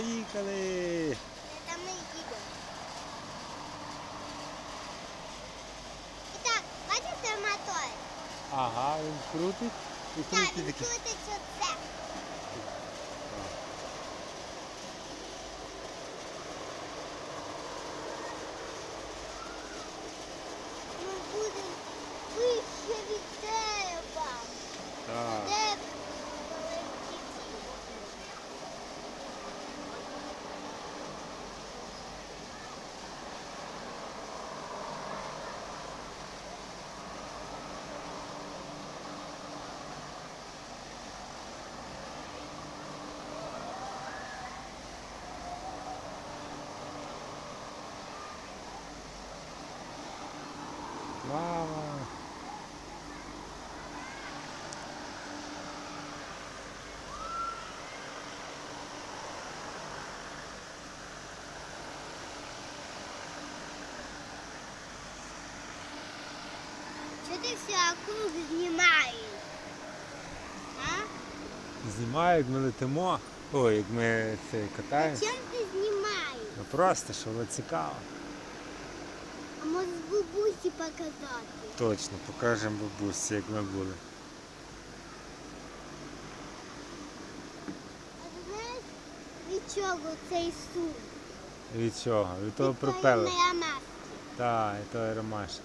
Поїхали! Та ми їдемо. І так, бачите мотор? Ага, він крутить і Так, крутить він такий. крутить оце. Ми будемо вище від дерева. Так. Де полетіти? Мама. Що ти все округ знімаєш? А? Знімаю, як ми летимо. Ой, як ми це катаємося. чим ти знімаєш? Ну просто, що воно цікаво. З бабусі показати? Точно, покажемо бабусі, як ми були. А знаєш, від чого цей суп? Від чого? Від того пропелера. твоєї. Так, і того ромашки.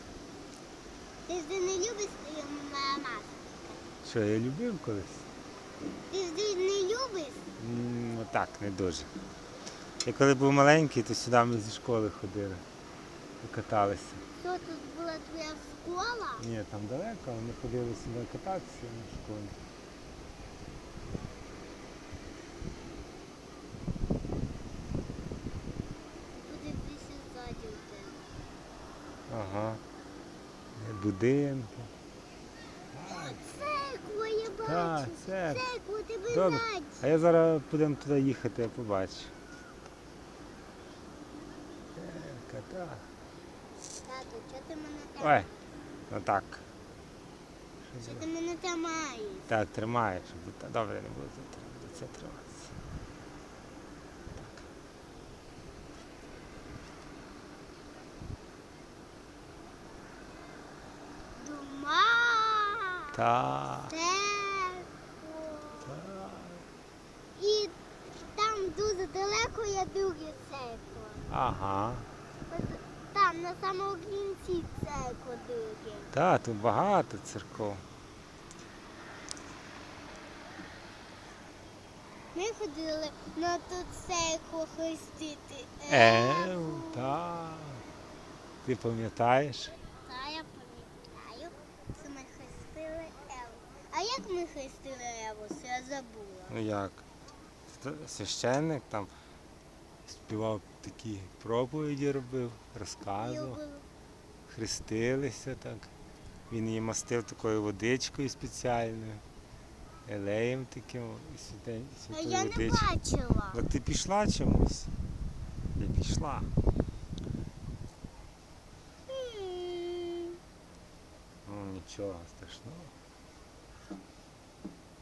Ти ж не любиш твою маски? Що, я любив колись? Ти ж не любиш? М, Отак, не дуже. Я коли був маленький, то сюди ми зі школи ходили каталися. Що тут була твоя школа? Ні, там далеко, але ми ходили сюди кататися на школі. Більше ззаді у тебе. Ага. Будинки. Церква, я Так, бачу. це. Церква, тебе Добре. знать. А я зараз будемо туди їхати, я побачу. Е, Ката. Тату, чого ти мене Ой, тримаєш? отак. Що ти мене тримаєш? Так, та- добре не буде за це триматися. Так. Дома. Так. Церква. І там дуже далеко є друга церква. Ага. Там на самому кінці друга. Так, тут багато церков. Ми ходили на ту церкву хрестити. Ев, так. Ти пам'ятаєш? Та я пам'ятаю, що ми хрестили Еву. А як ми хрестили Еву, я забула? Ну як? Священник там співав такі проповіді робив, розказував, хрестилися так. Він її мастив такою водичкою спеціальною, елеєм таким, святень- А я не бачила. Так ти пішла чомусь? Я пішла. Ну нічого страшного.